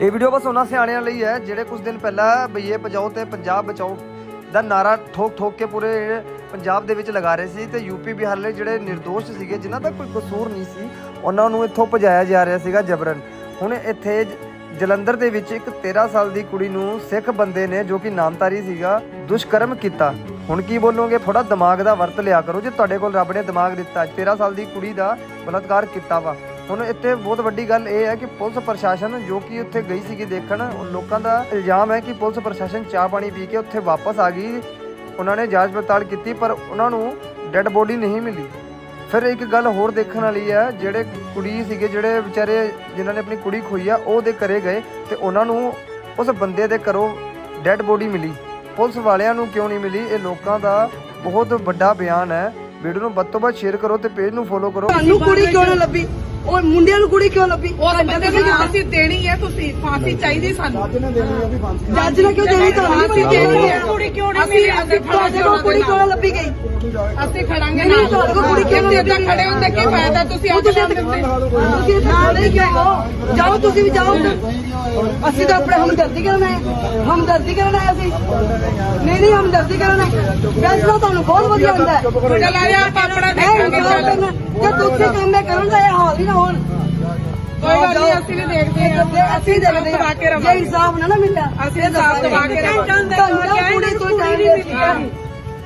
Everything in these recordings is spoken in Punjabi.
ਇਹ ਵੀਡੀਓ ਬਸ ਉਹਨਾਂ ਸਿਆਣਿਆਂ ਲਈ ਹੈ, ਜਿਹੜੇ ਕੁਝ ਦਿਨ ਪਹਿਲਾਂ ਬਈਏ ਪਜਾਓ ਤੇ ਪੰਜਾਬ ਬਚਾਓ ਦਾ ਨਾਰਾ ਠੋਕ ਠੋਕ ਕੇ ਪੂਰੇ ਪੰਜਾਬ ਦੇ ਵਿੱਚ ਲਗਾ ਰਹੇ ਸੀ ਤੇ ਯੂਪੀ ਬਿਹਾਰ ਲਈ ਜਿਹੜੇ નિર્ਦੋਸ਼ ਸੀਗੇ, ਜਿਨ੍ਹਾਂ ਦਾ ਕੋਈ ਕਸੂਰ ਨਹੀਂ ਸੀ, ਉਹਨਾਂ ਨੂੰ ਇੱਥੋਂ ਭਜਾਇਆ ਜਾ ਰਿਹਾ ਸੀਗਾ ਜਬਰਨ। ਹੁਣ ਇੱਥੇ ਜਲੰਧਰ ਦੇ ਵਿੱਚ ਇੱਕ 13 ਸਾਲ ਦੀ ਕੁੜੀ ਨੂੰ ਸਿੱਖ ਬੰਦੇ ਨੇ ਜੋ ਕਿ ਨਾਮਤਾਰੀ ਸੀਗਾ, ਦੁਸ਼ਕਰਮ ਕੀਤਾ। ਹੁਣ ਕੀ ਬੋਲੋਗੇ? ਥੋੜਾ ਦਿਮਾਗ ਦਾ ਵਰਤ ਲਿਆ ਕਰੋ। ਜੇ ਤੁਹਾਡੇ ਕੋਲ ਰੱਬ ਨੇ ਦਿਮਾਗ ਦਿੱਤਾ 13 ਸਾਲ ਦੀ ਕੁੜੀ ਦਾ ਬਲਾਤਕਾਰ ਕੀਤਾ ਵਾ। ਹੁਣ ਇੱਥੇ ਬਹੁਤ ਵੱਡੀ ਗੱਲ ਇਹ ਹੈ ਕਿ ਪੁਲਿਸ ਪ੍ਰਸ਼ਾਸਨ ਜੋ ਕਿ ਉੱਥੇ ਗਈ ਸੀਗੀ ਦੇਖਣ, ਉਹ ਲੋਕਾਂ ਦਾ ਇਲਜ਼ਾਮ ਹੈ ਕਿ ਪੁਲਿਸ ਪ੍ਰਸ਼ਾਸਨ ਚਾਹ ਪਾਣੀ ਪੀ ਕੇ ਉੱਥੇ ਵਾਪਸ ਆ ਗਈ। ਉਹਨਾਂ ਨੇ ਜਾਂਚ ਪੜਤਾਲ ਕੀਤੀ, ਪਰ ਉਹਨਾਂ ਨੂੰ ਡੈੱਡ ਬੋਡੀ ਨਹੀਂ ਮਿਲੀ। ਫਿਰ ਇੱਕ ਗੱਲ ਹੋਰ ਦੇਖਣ ਵਾਲੀ ਹੈ, ਜਿਹੜੇ ਕੁੜੀ ਸੀਗੇ, ਜਿਹੜੇ ਵਿਚਾਰੇ ਜਿਨ੍ਹਾਂ ਨੇ ਆਪਣੀ ਕੁੜੀ ਖੋਈ ਆ, ਉਹ ਦੇ ਘਰੇ ਗਏ ਤੇ ਉਹਨਾਂ ਨੂੰ ਉਸ ਬੰਦੇ ਦੇ ਘਰੋਂ ਡੈੱਡ ਬੋਡੀ ਮਿਲੀ। ਪੁਲਿਸ ਵਾਲਿਆਂ ਨੂੰ ਕਿਉਂ ਨਹੀਂ ਮਿਲੀ? ਇਹ ਲੋਕਾਂ ਦਾ ਬਹੁਤ ਵੱਡਾ ਬਿਆਨ ਹੈ। ਵੀਡੀਓ ਨੂੰ ਵੱਧ ਤੋਂ ਵੱਧ ਸ਼ੇਅਰ ਕਰੋ ਤੇ ਪੇਜ ਨੂੰ ਫੋਲੋ ਕਰੋ। ਤੁਹਾਨੂੰ ਕੁੜੀ ਕਿਉਂ ਨਾ ਲੱਭੀ? ਉਹ ਮੁੰਡਿਆਂ ਨੂੰ ਕੁੜੀ ਕਿਉਂ ਲੱਭੀ? ਉਹ ਤਾਂ ਬੰਦੇ ਨੂੰ ਫਾਂਸੀ ਦੇਣੀ ਹੈ ਤੁਸੀਂ ਫਾਂਸੀ ਚਾਹੀਦੀ ਸਾਨੂੰ। ਜੱਜ ਨੇ ਕਿਉਂ ਦੇਣੀ ਤੁਹਾਨੂੰ? ਫਾਂਸੀ ਦੇਣੀ ਹੈ। ਕੁੜੀ ਕਿਉਂ ਨਹੀਂ ਮਿਲੀ ਅਸੀਂ ਤੁਹਾਡੇ ਕੋਲ ਕੁੜੀ ਕਿਉਂ ਲੱਭੀ ਗਈ? ਅਸੀਂ ਖੜਾਂਗੇ ਨਹੀਂ, ਤੁਹਾਡੇ ਕੋਲ ਕੁੜੀ ਕਿਉਂ ਨਹੀਂ ਇੱਦਾਂ ਖੜੇ ਹੁੰਦੇ ਕੀ ਫਾਇਦਾ ਤੁਸੀਂ ਉਹ ਅੱਜ ਤੁਸੀਂ ਤੁਸੀਂ ਨਾਲ ਨਹੀਂ ਕਿਉਂ ਜਾਓ ਤੁਸੀਂ ਵੀ ਜਾਓ। ਅਸੀਂ ਤਾਂ ਆਪਣੇ ਹਮਦਰਦੀ ਕਰਨ ਆਏ। ਹਮਦਰਦੀ ਕਰਨ ਆਏ ਅਸੀਂ। ਨਹੀਂ ਨਹੀਂ ਹਮਦਰਦੀ ਕਰਨ ਆਏ। ਫੈਸਲਾ ਤੁਹਾਨੂੰ ਬਹੁਤ ਵਧੀਆ ਹੁੰਦਾ ਹੈ। ਚਲ ਆਪਾਂ ਆਪਣਾ ਦੇਖਾਂਗੇ ਜੇ ਦੂਸਰੇ ਕੰਮ ਕਰਨ ਦਾ ਇਹ ਹਾਲ ਹੀ ਨਾ ਹੋਣ। ਕੋਈ ਗੱਲ ਨਹੀਂ ਅਸੀਂ ਵੀ ਦੇਖਦੇ ਹਾਂ। ਤੇ ਅਸੀਂ ਦੇਖਦੇ ਦਬਾ ਕੇ ਹਾਂ ਜੇ ਰਵਾਂਗੇ। ਇਨਸਾਫ ਨਾ ਨਾ ਮਿਲਿਆ ਅਸੀਂ ਇਨਸਾਫ ਦਬਾ ਕੇ ਰਵਾਂਗੇ। ਤੁਹਾਨੂੰ ਕੁੜੀ ਨਹੀਂ ਦਿੱਤਾ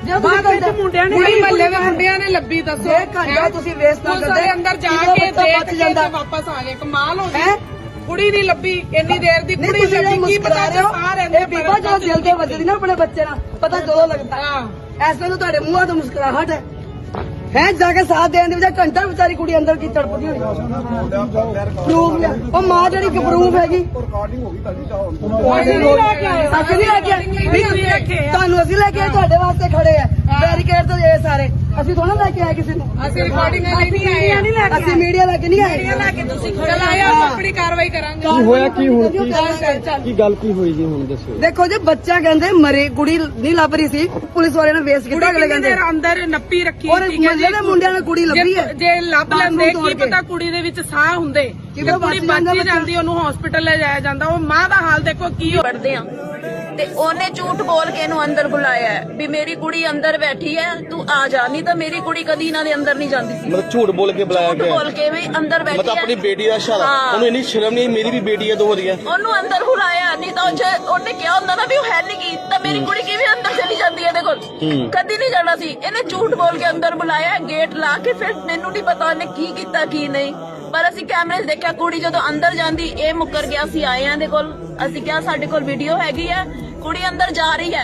ਜੇ ਤੁਸੀਂ ਮੁੰਡਿਆਂ ਕੁੜੀ ਮੱਲੇ ਦੇ ਮੁੰਡਿਆਂ ਨੇ ਲੱਭੀ ਦੱਸੋ। ਜੇ ਘੰਟਾ ਤੁਸੀਂ waste ਨਾ ਪੁਲਿਸ ਕਰਦੇ, ਦੇ ਅੰਦਰ ਜਾ ਕਿਹਦਾ ਕੇ ਬੱਚਾ ਦੇਖ ਬਚ ਕੇ ਜਾਂਦਾ। ਤੇ ਵਾਪਸ ਆ ਗਏ। ਕਮਾਲ ਹੋ ਹੈਂ? ਗਈ ਕੁੜੀ ਨਹੀਂ ਲੱਭੀ ਇੰਨੀ ਦੇਰ ਦੀ ਕੁੜੀ ਲੱਭੀ। ਕੀ ਪਤਾ ਰਹੇ ਹੋ? ਸਾਰੇ ਇਹ ਬੀਬਾ ਜਦੋਂ ਦਿਲ ਤੇ ਵੱਜਦੀ ਨਾ ਆਪਣੇ ਬੱਚੇ ਨਾਲ ਪਤਾ ਜਦੋਂ ਲੱਗਦਾ। ਐਸ ਵੇਲੇ ਤੁਹਾਡੇ ਮੂੰਹਾਂ ਤੋਂ ਮੁਸਕਰਾਹਟ ਹੈ। ਹੈ ਜਾ ਕੇ ਸਾਥ ਦੇਣ ਦੀ ਵਜ੍ਹਾ ਘੰਟਾ ਵਿਚਾਰੀ ਕੁੜੀ ਅੰਦਰ ਕੀ ਤੜਪਦੀ ਹੋਈ ਪ੍ਰੂਫ ਉਹ ਮਾਂ ਜਿਹੜੀ ਕਿ ਪ੍ਰੂਫ ਹੈਗੀ। ਅਸੀਂ ਨਹੀਂ ਲੈ ਕੇ ਆਏ। ਅਸੀਂ ਨਹੀਂ ਲੈ ਕੇ ਆਏ। ਨਹੀਂ ਅਸੀਂ ਰੱਖੇ ਆ ਤੁਹਾਨੂੰ ਅਸੀਂ ਲੈ ਕੇ ਆਏ, ਤੁਹਾਡੇ ਵਾਸਤੇ ਖੜੇ ਆ ਬੈਰੀਕੇਡ ਤੋਂ ਇਹ ਸਾਰੇ ਅਸੀਂ ਥੋੜਾ ਲੈ ਕੇ ਆਏ ਕਿਸੇ ਨੂੰ। ਅਸੀਂ ਰਿਕਾਰਡਿੰਗ ਲਈ ਨਹੀਂ ਆਏ। ਅਸੀਂ ਮੀਡੀਆ ਲੈ ਕੇ ਨਹੀਂ ਆਏ। ਲੈ ਕੇ ਤੁਸੀਂ ਚਲ ਆਇਆ ਆਪਾਂ ਆਪਣੀ ਕਾਰਵਾਈ ਕਰਾਂਗੇ। ਕੀ ਹੋਇਆ ਕੀ ਹੁਣ ਕੀ ਗੱਲ ਕੀ ਹੋਈ ਜੀ ਹੁਣ ਦੱਸੋ। ਦੇਖੋ ਜੀ ਬੱਚਾ ਕਹਿੰਦੇ ਮਰੇ ਕੁੜੀ ਨਹੀਂ ਲੱਭ ਰਹੀ ਸੀ। ਪੁਲਿਸ ਵਾਲਿਆਂ ਨੇ ਵੇਸ ਕੀਤਾ ਅਗਲੇ ਕਹਿੰਦੇ ਦੇਰ ਅੰਦਰ ਨੱਪੀ ਰੱਖੀ ਔਰ ਦੇ ਮੁੰਡਿਆਂ ਨੇ ਕੁੜੀ ਲੱਭੀ ਹੈ। ਜੇ- ਲੱਭ ਲੈਂਦੇ ਕੀ। ਪਤਾ ਕੁੜੀ ਦੇ ਵਿੱਚ ਸਾਹ ਹੁੰਦੇ। ਕਿ ਕੁੜੀ ਬਚ ਜਾਂਦਾ ਉਹਨੂੰ ਹਸਪੀਟਲ ਲੈ ਜਾਇਆ ਜਾਂਦਾ। ਉਹ ਮਾਂ ਦਾ ਹਾਲ ਦੇਖੋ ਕੀ ਹੋ ਪੜਦੇ ਆ ਤੇ ਉਹਨੇ ਝੂਠ ਬੋਲ ਕੇ ਇਹਨੂੰ ਅੰਦਰ ਬੁਲਾਇਆ ਹੈ ਵੀ ਮੇਰੀ ਕੁੜੀ ਅੰਦਰ ਬੈਠੀ ਹੈ ਤੂੰ ਆ ਜਾ ਨਹੀਂ ਤਾਂ ਮੇਰੀ ਕੁੜੀ ਕਦੀ ਇਹਨਾਂ ਦੇ ਅੰਦਰ ਨਹੀਂ ਜਾਂਦੀ ਸੀ। ਮਤਲਬ ਝੂਠ ਬੋਲ ਕੇ ਬੁਲਾਇਆ ਝੂਠ ਗਿਆ। ਬੋਲ ਕੇ ਵੀ ਅੰਦਰ ਬੈਠੀ ਮਤਲਬ ਹੈ। ਆਪਣੀ ਬੇਟੀ ਦਾ ਇਸ਼ਾਰਾ। ਹਾਂ। ਉਹਨੂੰ ਇੰਨੀ ਸ਼ਰਮ ਨਹੀਂ ਮੇਰੀ ਵੀ ਬੇਟੀ ਹੈ ਦੋ ਉਹਦੀਆਂ ਉਹਨੂੰ ਅੰਦਰ ਬੁਲਾਇਆ ਨਹੀਂ ਤਾਂ ਉਹ ਜੇ ਉਹਨੇ ਕਿਹਾ ਹੁੰਦਾ ਨਾ ਵੀ ਉਹ ਹੈ ਨਹੀਂ ਕੀ ਤਾਂ ਮੇਰੀ ਕੁੜੀ ਕਿਵੇਂ ਅੰਦਰ ਚਲੀ ਜਾਂਦੀ ਹੈ ਇਹਦੇ ਕੋਲ ਹੂੰ। ਕਦੀ ਨਹੀਂ ਜਾਣਾ ਸੀ। ਇਹਨੇ ਝੂਠ ਬੋਲ ਕੇ ਅੰਦਰ ਬੁਲਾਇਆ ਗੇਟ ਲਾ ਕੇ ਫਿਰ ਮੈਨੂੰ ਨਹੀਂ ਪਤਾ ਉਹਨੇ ਕੀ ਕੀਤਾ ਕੀ ਨਹੀਂ। ਪਰ ਅਸੀਂ ਕੈਮਰੇ 'ਚ ਦੇਖਿਆ ਕੁੜੀ ਜਦੋਂ ਅੰਦਰ ਜਾਂਦੀ, ਇਹ ਮੁੱਕਰ ਗਿਆ ਸੀ ਆਏ ਆਂ ਦੇ ਕੋਲ। ਅਸੀਂ ਕਿਹਾ ਸਾਡੇ ਕੋਲ ਵੀਡੀਓ ਹੈਗੀ ਹੈ ਕੁੜੀ ਅੰਦਰ ਜਾ ਰਹੀ ਹੈ।